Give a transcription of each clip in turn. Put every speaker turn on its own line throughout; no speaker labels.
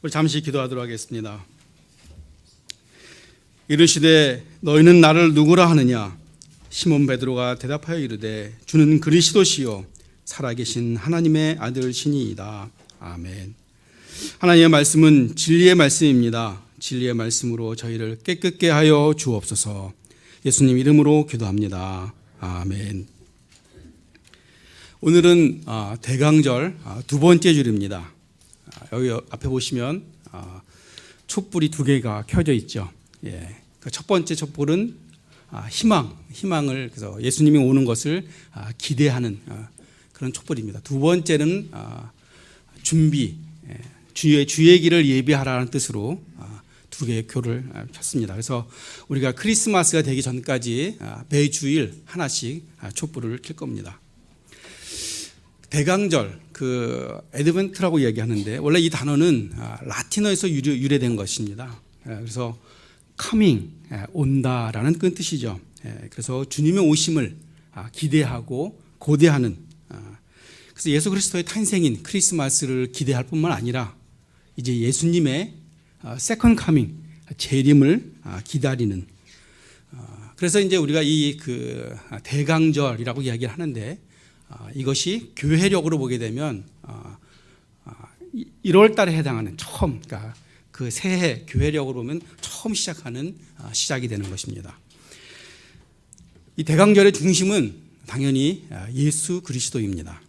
우리 잠시 기도하도록 하겠습니다. 이르시되 너희는 나를 누구라 하느냐 시몬 베드로가 대답하여 이르되 주는 그리스도시요 살아계신 하나님의 아들시니이다. 아멘. 하나님의 말씀은 진리의 말씀입니다. 진리의 말씀으로 저희를 깨끗게 하여 주옵소서. 예수님 이름으로 기도합니다. 아멘. 오늘은 아, 대강절 아, 두 번째 줄입니다. 아, 여기 앞에 보시면 아, 촛불이 두 개가 켜져 있죠. 예. 그 첫 번째 촛불은 아, 희망, 희망을 그래서 예수님이 오는 것을 아, 기대하는 아, 그런 촛불입니다. 두 번째는 아, 준비, 예, 주의 주의 길을 예비하라는 뜻으로 아, 두 개의 교를 아, 폈습니다. 그래서 우리가 크리스마스가 되기 전까지 아, 매주일 하나씩 아, 촛불을 켤 겁니다. 대강절 그 에드벤트라고 이야기하는데 원래 이 단어는 아, 라틴어에서 유래, 유래된 것입니다. 예, 그래서 coming 예, 온다라는 그 뜻이죠. 예, 그래서 주님의 오심을 아, 기대하고 고대하는 아, 그래서 예수 그리스도의 탄생인 크리스마스를 기대할 뿐만 아니라 이제 예수님의 세컨 카밍 재림을 아, 기다리는 아, 그래서 이제 우리가 이 그 대강절이라고 이야기를 하는데 아, 이것이 교회력으로 보게 되면 1월 달에 해당하는 처음 그러니까 그 새해 교회력으로 보면 처음 시작하는 아, 시작이 되는 것입니다. 이 대강절의 중심은 당연히 아, 예수 그리스도입니다.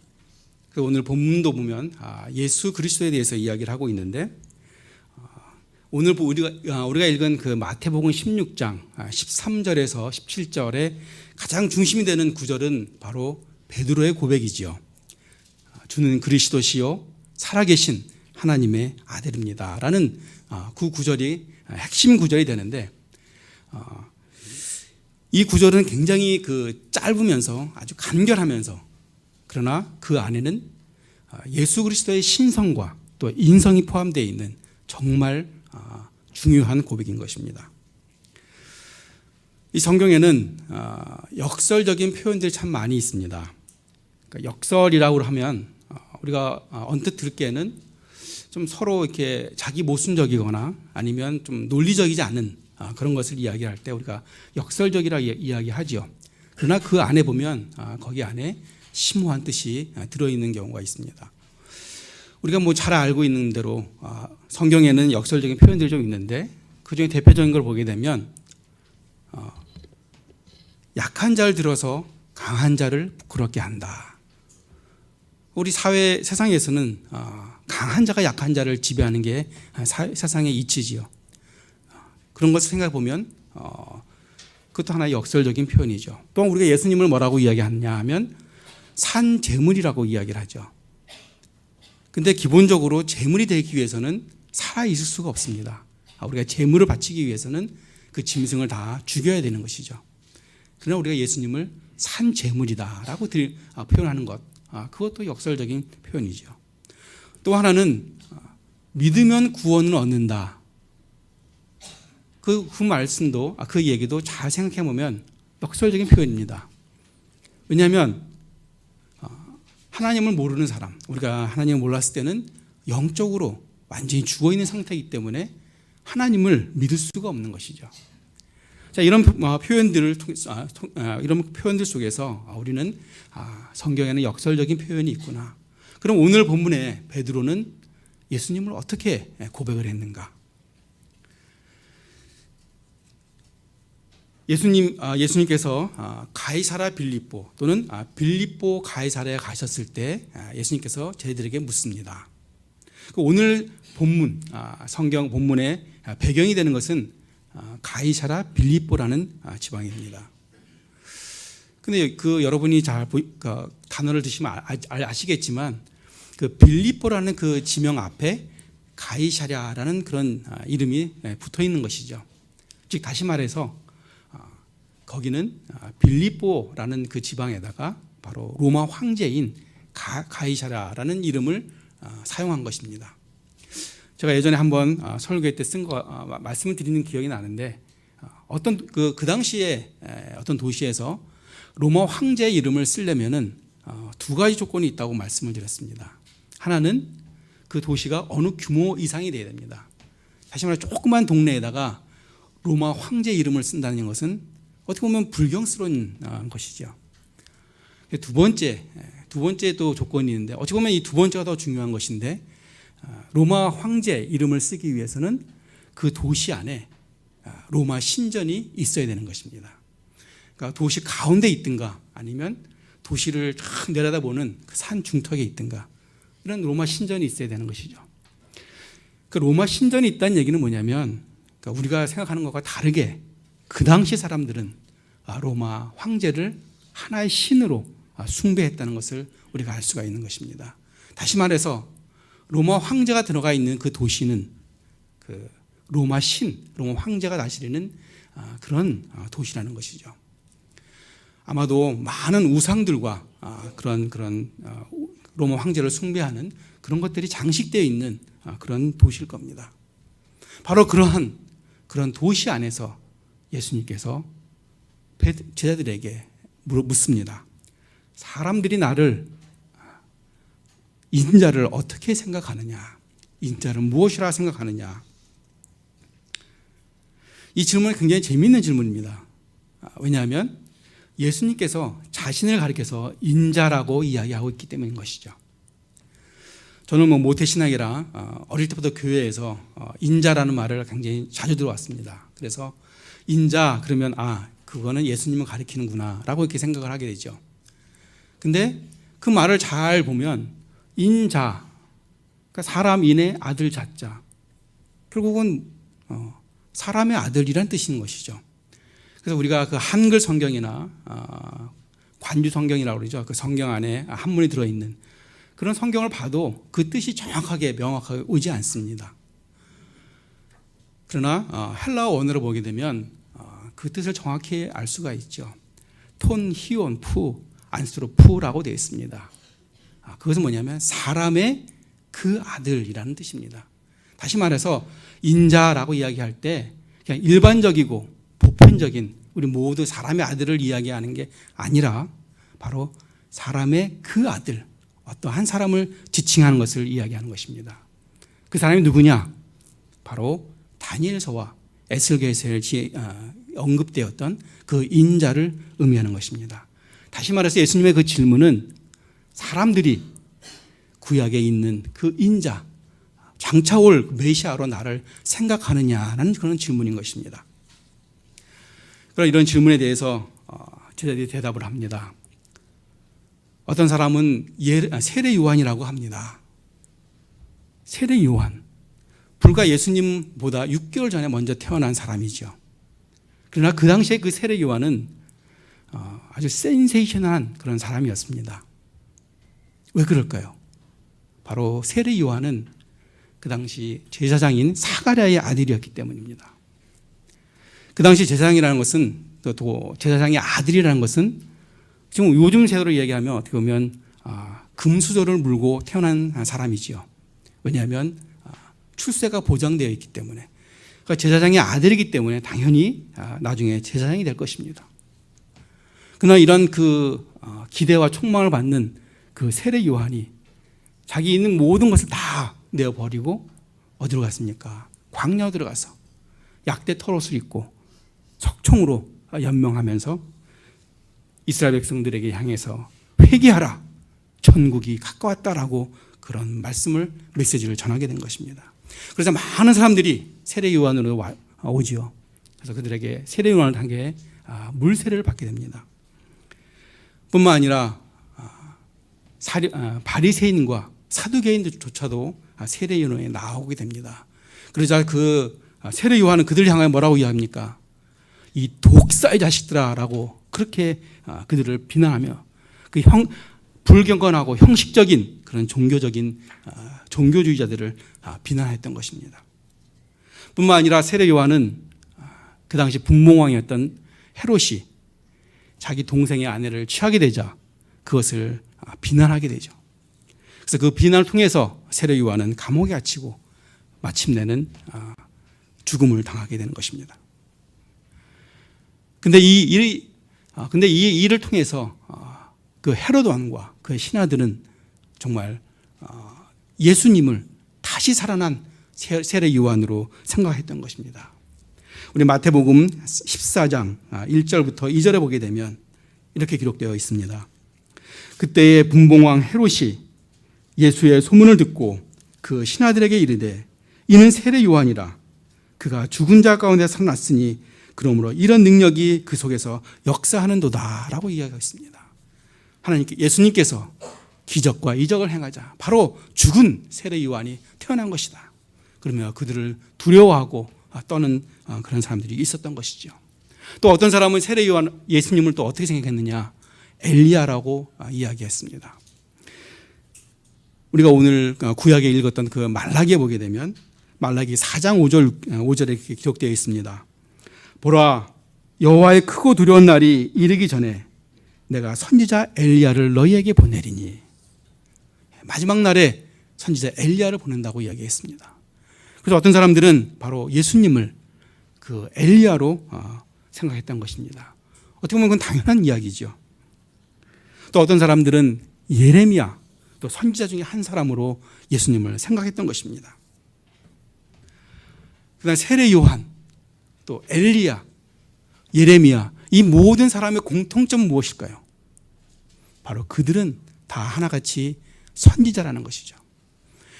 그 오늘 본문도 보면 아, 예수 그리스도에 대해서 이야기를 하고 있는데 오늘 우리가 우리가 읽은 그 마태복음 16장 13절에서 17절에 가장 중심이 되는 구절은 바로 베드로의 고백이지요. 주는 그리스도시요 살아계신 하나님의 아들입니다라는 그 구절이 핵심 구절이 되는데 이 구절은 굉장히 그 짧으면서 아주 간결하면서 그러나 그 안에는 예수 그리스도의 신성과 또 인성이 포함되어 있는 정말 중요한 고백인 것입니다. 이 성경에는 역설적인 표현들이 참 많이 있습니다. 그러니까 역설이라고 하면 우리가 언뜻 들기에는 좀 서로 이렇게 자기 모순적이거나 아니면 좀 논리적이지 않은 그런 것을 이야기할 때 우리가 역설적이라 이야기하지요. 그러나 그 안에 보면 거기 안에 심오한 뜻이 들어있는 경우가 있습니다. 우리가 뭐 잘 알고 있는 대로 성경에는 역설적인 표현들이 좀 있는데 그 중에 대표적인 걸 보게 되면 약한 자를 들어서 강한 자를 부끄럽게 한다. 우리 사회 세상에서는 강한 자가 약한 자를 지배하는 게 세상의 이치지요. 그런 것을 생각해 보면 그것도 하나의 역설적인 표현이죠. 또 우리가 예수님을 뭐라고 이야기하느냐 하면 산 재물이라고 이야기를 하죠. 근데 기본적으로 재물이 되기 위해서는 살아 있을 수가 없습니다. 우리가 재물을 바치기 위해서는 그 짐승을 다 죽여야 되는 것이죠. 그러나 우리가 예수님을 산 재물이다라고 표현하는 것, 그것도 역설적인 표현이죠. 또 하나는 믿으면 구원을 얻는다. 그, 그 말씀도 그 얘기도 잘 생각해 보면 역설적인 표현입니다. 왜냐하면 하나님을 모르는 사람, 우리가 하나님을 몰랐을 때는 영적으로 완전히 죽어 있는 상태이기 때문에 하나님을 믿을 수가 없는 것이죠. 자 이런 표현들을 통해서 이런 표현들 속에서 우리는 성경에는 역설적인 표현이 있구나. 그럼 오늘 본문에 베드로는 예수님을 어떻게 고백을 했는가? 예수님 예수님께서 가이사라 빌립보 또는 빌립보 가이사라에 가셨을 때 예수님께서 저희들에게 묻습니다. 그 오늘 본문 성경 본문의 배경이 되는 것은 가이사라 빌립보라는 지방입니다. 근데 그 여러분이 잘그 단어를 드시면 아 시겠지만 그 빌립보라는 그 지명 앞에 가이사랴라는 그런 이름이 붙어 있는 것이죠. 즉 다시 말해서 거기는 빌립보라는 그 지방에다가 바로 로마 황제인 가이사랴라는 이름을 사용한 것입니다. 제가 예전에 한번 설교회 때 쓴 거 말씀을 드리는 기억이 나는데 어떤 그, 그 당시에 어떤 도시에서 로마 황제의 이름을 쓰려면은 두 가지 조건이 있다고 말씀을 드렸습니다. 하나는 그 도시가 어느 규모 이상이 돼야 됩니다. 다시 말해 조그만 동네에다가 로마 황제 이름을 쓴다는 것은 어떻게 보면 불경스러운 아, 것이죠. 두 번째, 두 번째 또 조건이 있는데 어찌 보면 이 두 번째가 더 중요한 것인데 아, 로마 황제 이름을 쓰기 위해서는 그 도시 안에 아, 로마 신전이 있어야 되는 것입니다. 그러니까 도시 가운데 있든가 아니면 도시를 탁 내려다보는 그 산 중턱에 있든가 이런 로마 신전이 있어야 되는 것이죠. 그 로마 신전이 있다는 얘기는 뭐냐면 그러니까 우리가 생각하는 것과 다르게 그 당시 사람들은 아, 로마 황제를 하나의 신으로 아, 숭배했다는 것을 우리가 알 수가 있는 것입니다. 다시 말해서 로마 황제가 들어가 있는 그 도시는 그 로마 신, 로마 황제가 다스리는 아, 그런 아, 도시라는 것이죠. 아마도 많은 우상들과 아, 그런 그런 아, 로마 황제를 숭배하는 그런 것들이 장식되어 있는 아, 그런 도시일 겁니다. 바로 그러한 그런 도시 안에서 예수님께서 제자들에게 물어 묻습니다. 사람들이 나를 인자를 어떻게 생각하느냐? 인자를 무엇이라 생각하느냐? 이 질문은 굉장히 재미있는 질문입니다. 아, 왜냐하면 예수님께서 자신을 가리켜서 인자라고 이야기하고 있기 때문인 것이죠. 저는 뭐 모태신학이라 어, 어릴 때부터 교회에서 어, 인자라는 말을 굉장히 자주 들어왔습니다. 그래서 인자 그러면 아 그거는 예수님을 가리키는구나라고 이렇게 생각을 하게 되죠. 근데 그 말을 잘 보면 인자 그러니까 사람 인의 아들 자자 결국은 어, 사람의 아들이란 뜻인 것이죠. 그래서 우리가 그 한글 성경이나 관주 성경이라고 그러죠. 그 성경 안에 한문이 들어 있는 그런 성경을 봐도 그 뜻이 정확하게 명확하게 오지 않습니다. 그러나 어, 헬라어 원어로 보게 되면 어, 그 뜻을 정확히 알 수가 있죠. 톤, 히온, 푸, 안스로 푸라고 되어 있습니다. 아, 그것은 뭐냐면 사람의 그 아들이라는 뜻입니다. 다시 말해서 인자라고 이야기할 때 그냥 일반적이고 보편적인 우리 모두 사람의 아들을 이야기하는 게 아니라 바로 사람의 그 아들, 어떠한 사람을 지칭하는 것을 이야기하는 것입니다. 그 사람이 누구냐? 바로 다니엘서와 에스겔서에 어, 언급되었던 그 인자를 의미하는 것입니다. 다시 말해서 예수님의 그 질문은 사람들이 구약에 있는 그 인자, 장차 올 메시아로 나를 생각하느냐라는 그런 질문인 것입니다. 그런 이런 질문에 대해서 어, 제자들이 대답을 합니다. 어떤 사람은 아, 세례 요한이라고 합니다. 세례 요한. 불과 예수님보다 6개월 전에 먼저 태어난 사람이죠. 그러나 그 당시에 그 세례 요한은 어, 아주 센세이션한 그런 사람이었습니다. 왜 그럴까요? 바로 세례 요한은 그 당시 제사장인 사가랴의 아들이었기 때문입니다. 그 당시 제사장이라는 것은 또 제사장의 아들이라는 것은 지금 요즘 세대로 얘기하면 어떻게 보면 아, 금수저를 물고 태어난 사람이지요. 왜냐하면 아, 출세가 보장되어 있기 때문에. 그러니까 제사장의 아들이기 때문에 당연히 아, 나중에 제사장이 될 것입니다. 그러나 이런 그 어, 기대와 촉망을 받는 그 세례 요한이 자기 있는 모든 것을 다 내어버리고 어디로 갔습니까? 광야 들어가서 약대 털옷을 입고 석총으로 연명하면서 이스라엘 백성들에게 향해서 회개하라. 천국이 가까웠다라고 그런 말씀을 메시지를 전하게 된 것입니다. 그래서 많은 사람들이 세례 요한으로 오지요. 그래서 그들에게 세례 요한을 향해 아, 물세례를 받게 됩니다. 뿐만 아니라 아, 아, 바리새인과 사두개인들조차도 세례 요한에 나오게 됩니다. 그러자 그 세례 요한은 그들 향하여 뭐라고 이야기합니까? 이 독사의 자식들아라고 그렇게 아, 그들을 비난하며 그 형, 불경건하고 형식적인 그런 종교적인 아, 종교주의자들을 아, 비난했던 것입니다. 뿐만 아니라 세례 요한은 그 당시 분봉왕이었던 헤롯이 자기 동생의 아내를 취하게 되자 그것을 비난하게 되죠. 그래서 그 비난을 통해서 세례 요한은 감옥에 갇히고 마침내는 죽음을 당하게 되는 것입니다. 근데 이 일이 아, 근데 이 일을 통해서 그 헤로드 왕과 그 신하들은 정말 어, 예수님을 다시 살아난 세- 세례 요한으로 생각했던 것입니다. 우리 마태복음 14장 1절부터 2절에 보게 되면 이렇게 기록되어 있습니다. 그때의 분봉왕 헤롯이 예수의 소문을 듣고 그 신하들에게 이르되 이는 세례 요한이라 그가 죽은 자 가운데 살아났으니 그러므로 이런 능력이 그 속에서 역사하는도다라고 이야기했습니다. 하나님께 예수님께서 기적과 이적을 행하자 바로 죽은 세례 요한이 태어난 것이다. 그러면 그들을 두려워하고 떠는 어, 그런 사람들이 있었던 것이죠. 또 어떤 사람은 세례 요한 예수님을 또 어떻게 생각했느냐? 엘리야라고 아, 이야기했습니다. 우리가 오늘 어, 구약에 읽었던 그 말라기에 보게 되면 말라기 4장 5절 5절에 이렇게 기록되어 있습니다. 보라 여호와의 크고 두려운 날이 이르기 전에 내가 선지자 엘리야를 너희에게 보내리니 마지막 날에 선지자 엘리야를 보낸다고 이야기했습니다. 그래서 어떤 사람들은 바로 예수님을 그 엘리야로 어, 생각했던 것입니다. 어떻게 보면 그건 당연한 이야기죠. 또 어떤 사람들은 예레미야 또 선지자 중에 한 사람으로 예수님을 생각했던 것입니다. 그다음 세례 요한 또 엘리야 예레미야 이 모든 사람의 공통점은 무엇일까요? 바로 그들은 다 하나같이 선지자라는 것이죠.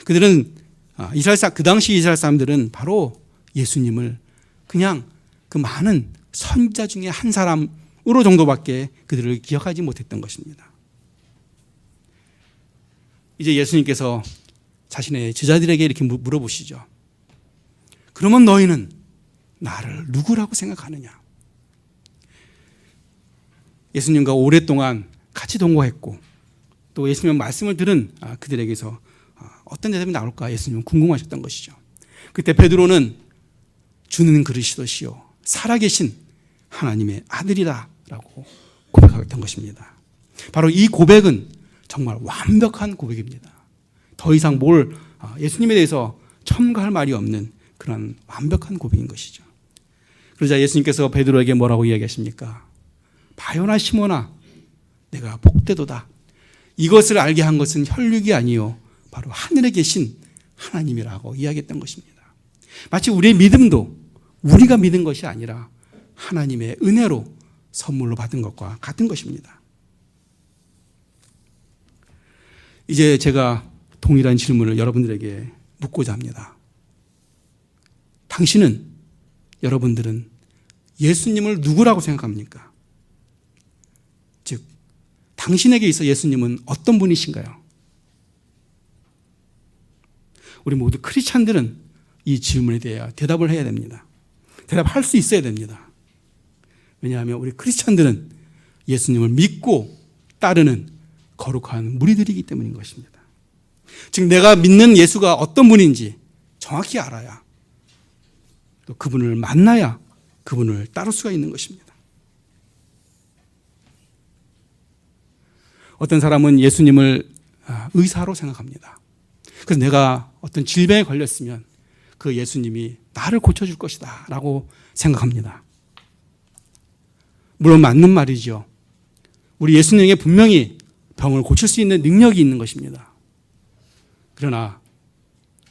그들은 아, 이스라엘 사, 그 당시 이스라엘 사람들은 바로 예수님을 그냥 그 많은 선지자 중에 한 사람 으로 정도밖에 그들을 기억하지 못했던 것입니다. 이제 예수님께서 자신의 제자들에게 이렇게 물어보시죠. 그러면 너희는 나를 누구라고 생각하느냐? 예수님과 오랫동안 같이 동거했고 또 예수님의 말씀을 들은 아, 그들에게서 아, 어떤 대답이 나올까 예수님은 궁금하셨던 것이죠. 그때 베드로는 주는 그리스도시요 살아계신 하나님의 아들이라라고 고백했던 것입니다. 바로 이 고백은 정말 완벽한 고백입니다. 더 이상 뭘 아, 예수님에 대해서 첨가할 말이 없는 그런 완벽한 고백인 것이죠. 그러자 예수님께서 베드로에게 뭐라고 이야기하십니까? 바요나 시모나 내가 복되도다. 이것을 알게 한 것은 혈육이 아니요 바로 하늘에 계신 하나님이라고 이야기했던 것입니다. 마치 우리의 믿음도 우리가 믿은 것이 아니라 하나님의 은혜로 선물로 받은 것과 같은 것입니다. 이제 제가 동일한 질문을 여러분들에게 묻고자 합니다. 당신은 여러분들은 예수님을 누구라고 생각합니까? 즉, 당신에게 있어 예수님은 어떤 분이신가요? 우리 모두 크리스찬들은 이 질문에 대해 대답을 해야 됩니다. 대답할 수 있어야 됩니다. 왜냐하면 우리 크리스찬들은 예수님을 믿고 따르는 거룩한 무리들이기 때문인 것입니다. 즉 내가 믿는 예수가 어떤 분인지 정확히 알아야 또 그분을 만나야 그분을 따를 수가 있는 것입니다. 어떤 사람은 예수님을 아, 의사로 생각합니다. 그래서 내가 어떤 질병에 걸렸으면 그 예수님이 나를 고쳐줄 것이다 라고 생각합니다. 물론 맞는 말이죠. 우리 예수님에게 분명히 병을 고칠 수 있는 능력이 있는 것입니다. 그러나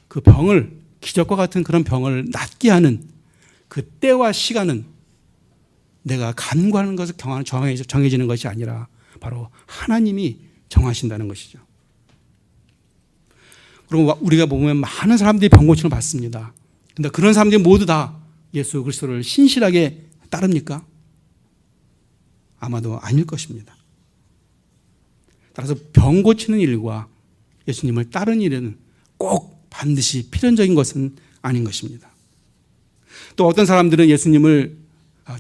그 병을 기적과 같은 그런 병을 낫게 하는 그 때와 시간은 내가 간구하는 것을 정해지는 것이 아니라 바로 하나님이 정하신다는 것이죠. 그리고 우리가 보면 많은 사람들이 병 고침을 받습니다. 근데 그런 사람들이 모두 다 예수 그리스도를 신실하게 따릅니까? 아마도 아닐 것입니다. 따라서 병 고치는 일과 예수님을 따르는 일은 꼭 반드시 필연적인 것은 아닌 것입니다. 또 어떤 사람들은 예수님을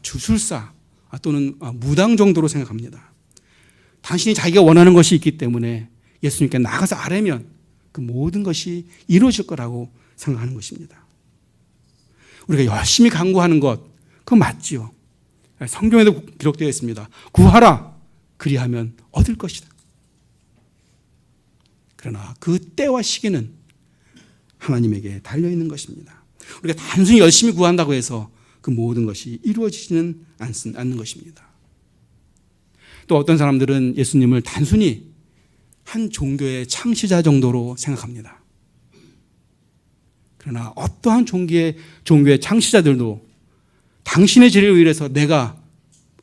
주술사 또는 무당 정도로 생각합니다. 당신이 자기가 원하는 것이 있기 때문에 예수님께 나가서 아뢰면 그 모든 것이 이루어질 거라고 생각하는 것입니다. 우리가 열심히 강구하는 것, 그건 맞지요. 성경에도 기록되어 있습니다. 구하라! 그리하면 얻을 것이다. 그러나 그 때와 시기는 하나님에게 달려 있는 것입니다. 우리가 단순히 열심히 구한다고 해서 그 모든 것이 이루어지지는 않는 것입니다. 또 어떤 사람들은 예수님을 단순히 한 종교의 창시자 정도로 생각합니다. 그러나 어떠한 종교의 종교의 창시자들도 당신의 죄를 위해서 내가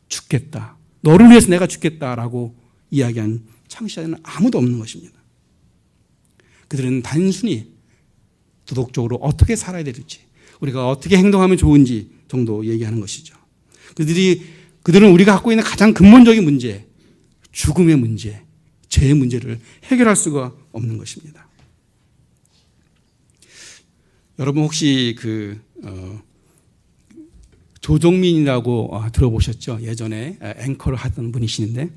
죽겠다. 너를 위해서 내가 죽겠다라고 이야기한 창시자는 아무도 없는 것입니다. 그들은 단순히 도덕적으로 어떻게 살아야 될지, 우리가 어떻게 행동하면 좋은지 정도 얘기하는 것이죠. 그들이 그들은 우리가 갖고 있는 가장 근본적인 문제, 죽음의 문제, 죄의 문제를 해결할 수가 없는 것입니다. 여러분 혹시 그 어, 조종민이라고 어, 들어보셨죠? 예전에 앵커를 하던 분이시는데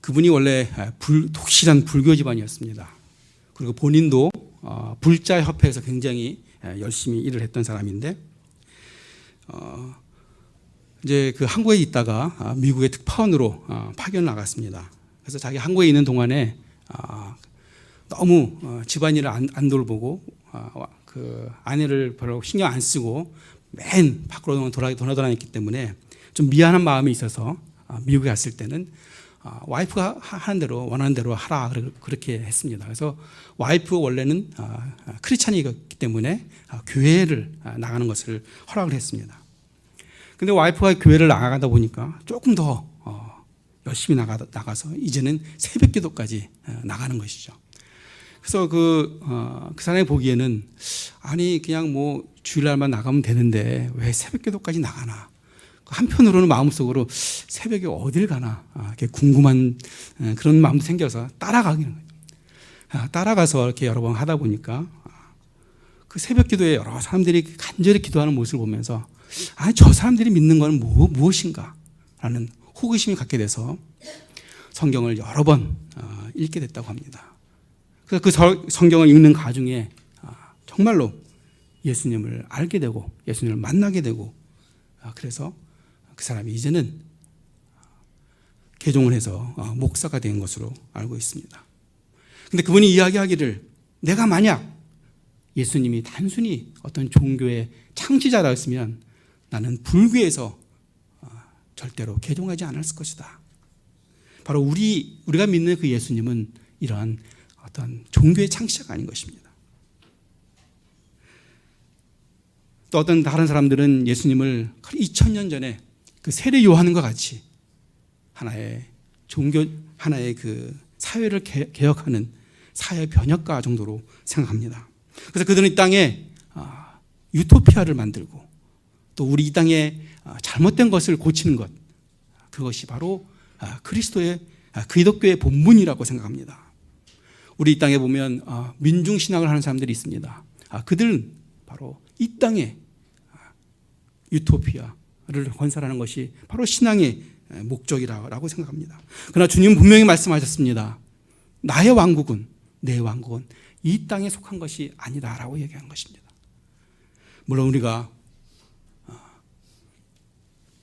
그분이 원래 불, 독실한 불교 집안이었습니다. 그리고 본인도 어, 불자 협회에서 굉장히 열심히 일을 했던 사람인데 어, 이제 그 한국에 있다가 아, 미국의 특파원으로 어, 파견 나갔습니다. 그래서 자기 한국에 있는 동안에 아, 너무 어, 집안일을 안, 안 돌보고 아, 그 아내를 별로 신경 안 쓰고 맨 밖으로 돌아, 돌아다녔기 때문에 좀 미안한 마음이 있어서 아, 미국에 갔을 때는 아, 와이프가 하는 대로 원하는 대로 하라 그렇게 했습니다. 그래서 와이프 원래는 아, 크리스찬이기 때문에 아, 교회를 아, 나가는 것을 허락을 했습니다. 근데 와이프가 교회를 나가다 보니까 조금 더 어, 열심히 나가, 나가서 이제는 새벽 기도까지 어, 나가는 것이죠. 그래서 그, 어, 그 사람이 보기에는 아니, 그냥 뭐 주일날만 나가면 되는데 왜 새벽 기도까지 나가나. 한편으로는 마음속으로 새벽에 어딜 가나 아, 이렇게 궁금한 어, 그런 마음도 생겨서 따라가기는 거예요. 아, 따라가서 이렇게 여러 번 하다 보니까 아, 그 새벽 기도에 여러 사람들이 간절히 기도하는 모습을 보면서 아, 저 사람들이 믿는 건 뭐, 무엇인가? 라는 호기심이 갖게 돼서 성경을 여러 번 어, 읽게 됐다고 합니다. 그래서 그 성경을 읽는 아, 정말로 예수님을 알게 되고 예수님을 만나게 되고 아, 그래서 그 사람이 이제는 개종을 해서 어, 목사가 된 것으로 알고 있습니다. 근데 그분이 이야기하기를 내가 만약 예수님이 단순히 어떤 종교의 창시자라였으면 나는 불교에서 어, 절대로 개종하지 않았을 것이다. 바로 우리 우리가 믿는 그 예수님은 이러한 어떤 종교의 창시자가 아닌 것입니다. 또 어떤 다른 사람들은 예수님을 2000년 전에 그 세례 요한과 같이 하나의 종교 하나의 그 사회를 개혁하는 사회 변혁가 정도로 생각합니다. 그래서 그들은 이 땅에 아, 유토피아를 만들고 또 우리 이 땅에 아, 잘못된 것을 고치는 것 그것이 바로 아, 그리스도의 기독교의 본문이라고 생각합니다. 우리 이 땅에 보면 민중 신앙을 하는 사람들이 있습니다. 그들은 바로 이 땅에 유토피아를 건설하는 것이 바로 신앙의 목적이라고 생각합니다. 그러나 주님 분명히 말씀하셨습니다. 나의 왕국은 내 왕국은 이 땅에 속한 것이 아니다라고 얘기한 것입니다. 물론 우리가 어,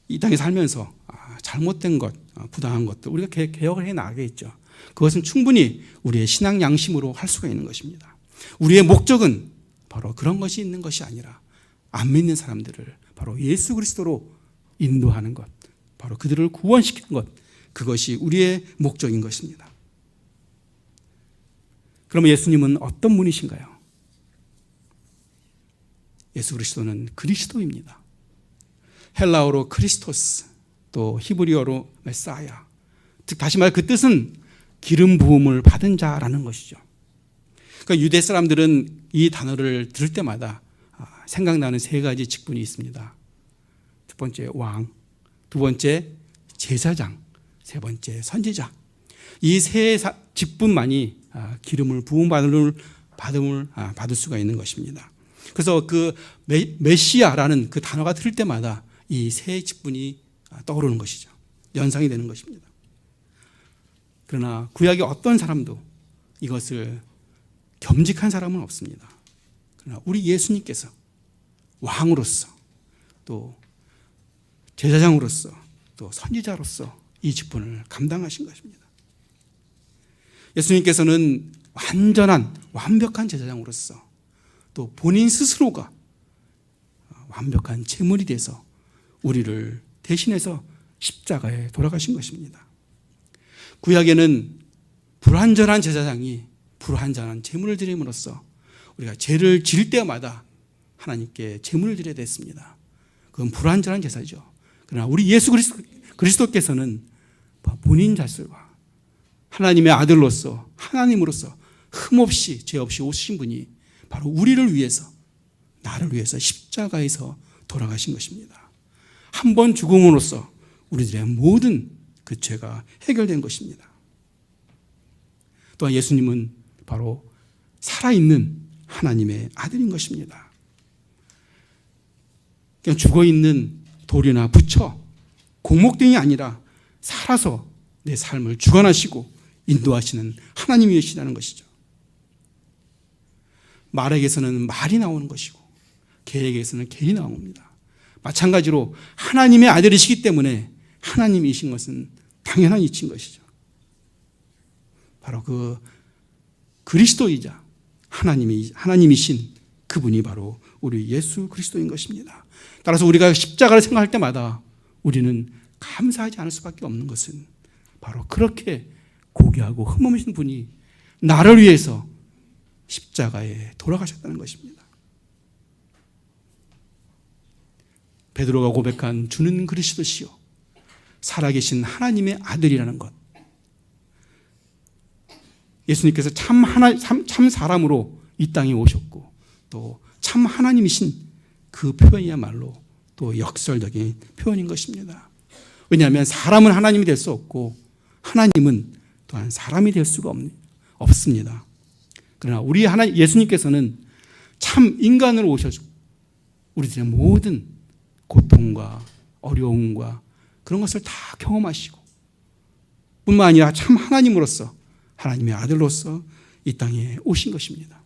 이 땅에 살면서 아, 잘못된 것, 어, 부당한 것들 우리가 개혁을 해 나가겠죠. 그것은 충분히 우리의 신앙 양심으로 할 수가 있는 것입니다. 우리의 목적은 바로 그런 것이 있는 것이 아니라 안 믿는 사람들을 바로 예수 그리스도로 인도하는 것, 바로 그들을 구원시키는 것, 그것이 우리의 목적인 것입니다. 그러면 예수님은 어떤 분이신가요? 예수 그리스도는 그리스도입니다. 헬라어로 크리스토스, 또 히브리어로 메사야. 즉 다시 말해 그 뜻은 기름 부음을 받은 자라는 것이죠. 그러니까 유대 사람들은 이 단어를 들을 때마다 생각나는 세 가지 직분이 있습니다. 첫 번째 왕, 두 번째 제사장, 세 번째 선지자. 이 세 직분만이 아, 기름을 부음받을 받음을 아, 받을 수가 있는 것입니다. 그래서 그 메시아라는 그 단어가 들을 때마다 이 세 직분이 아, 떠오르는 것이죠. 연상이 되는 것입니다. 그러나 구약의 어떤 사람도 이것을 겸직한 사람은 없습니다. 그러나 우리 예수님께서 왕으로서 또 제사장으로서 또 선지자로서 이 직분을 감당하신 것입니다. 예수님께서는 완전한 완벽한 제사장으로서 또 본인 스스로가 완벽한 제물이 돼서 우리를 대신해서 십자가에 돌아가신 것입니다. 구약에는 불완전한 제사장이 불완전한 제물을 드림으로써 우리가 죄를 지을 때마다 하나님께 제물을 드려야 됐습니다. 그건 불완전한 제사죠. 그러나 우리 예수 그리스도, 그리스도께서는 본인 자술과 하나님의 아들로서 하나님으로서 흠없이 죄 없이 오신 분이 바로 우리를 위해서 나를 위해서 십자가에서 돌아가신 것입니다. 한 번 죽음으로써 우리들의 모든 그 죄가 해결된 것입니다. 또한 예수님은 바로 살아있는 하나님의 아들인 것입니다. 그냥 죽어 있는 돌이나 부처, 공목 등이 아니라 살아서 내 삶을 주관하시고 인도하시는 하나님이시라는 것이죠. 말에게서는 말이 나오는 것이고 개에게서는 개이 나옵니다. 마찬가지로 하나님의 아들이시기 때문에 하나님이신 것은 당연한 이치인 것이죠. 바로 그 그리스도이자 하나님이 하나님이신 그분이 바로 우리 예수 그리스도인 것입니다. 따라서 우리가 십자가를 생각할 때마다 우리는 감사하지 않을 수밖에 없는 것은 바로 그렇게 고귀하고 흠없으신 분이 나를 위해서 십자가에 돌아가셨다는 것입니다. 베드로가 고백한 주는 그리스도시요 살아계신 하나님의 아들이라는 것. 예수님께서 참 하나 참 사람으로 이 땅에 오셨고 또 참 하나님이신 그 표현이야말로 또 역설적인 표현인 것입니다. 왜냐하면 사람은 하나님이 될 수 없고 하나님은 또한 사람이 될 수가 없, 습니다 그러나 우리 하나 예수님께서는 참 인간으로 오셔서 우리들의 모든 고통과 어려움과 그런 것을 다 경험하시고 뿐만 아니라 참 하나님으로서 하나님의 아들로서 이 땅에 오신 것입니다.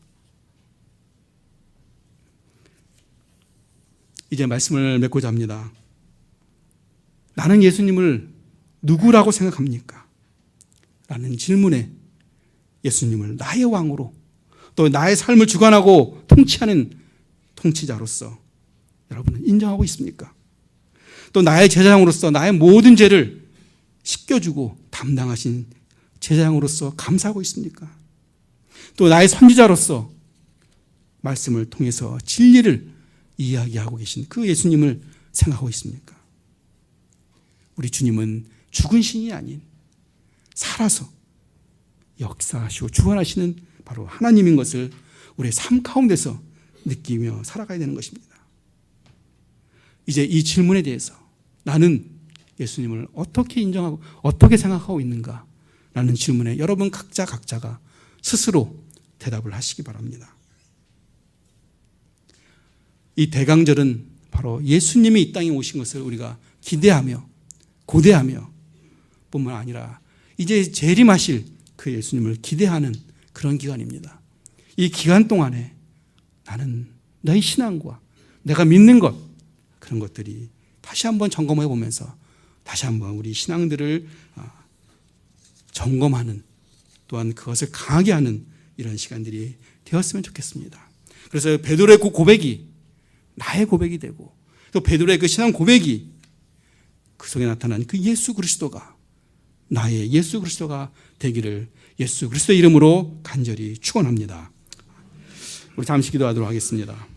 이제 말씀을 맺고자 합니다. 나는 예수님을 누구라고 생각합니까? 라는 질문에 예수님을 나의 왕으로 또 나의 삶을 주관하고 통치하는 통치자로서 여러분은 인정하고 있습니까? 또 나의 제사장으로서 나의 모든 죄를 씻겨주고 담당하신 제사장으로서 감사하고 있습니까? 또 나의 선지자로서 말씀을 통해서 진리를 이야기하고 계신 그 예수님을 생각하고 있습니까? 우리 주님은 죽은 신이 아닌 살아서 역사하시고 주관하시는 바로 하나님인 것을 우리의 삶 가운데서 느끼며 살아가야 되는 것입니다. 이제 이 질문에 대해서 나는 예수님을 어떻게 인정하고 어떻게 생각하고 있는가? 라는 질문에 여러분 각자 각자가 스스로 대답을 하시기 바랍니다. 이 대강절은 바로 예수님이 이 땅에 오신 것을 우리가 기대하며 고대하며 뿐만 아니라 이제 재림하실 그 예수님을 기대하는 그런 기간입니다. 이 기간 동안에 나는 나의 신앙과 내가 믿는 것 그런 것들이 다시 한번 점검해 보면서 다시 한번 우리 신앙들을 아, 점검하는 또한 그것을 강하게 하는 이런 시간들이 되었으면 좋겠습니다. 그래서 베드로의 그 고백이 나의 고백이 되고 또 베드로의 그 신앙 고백이 그 속에 나타난 그 예수 그리스도가 나의 예수 그리스도가 되기를 예수 그리스도 이름으로 간절히 축원합니다. 우리 잠시 기도하도록 하겠습니다.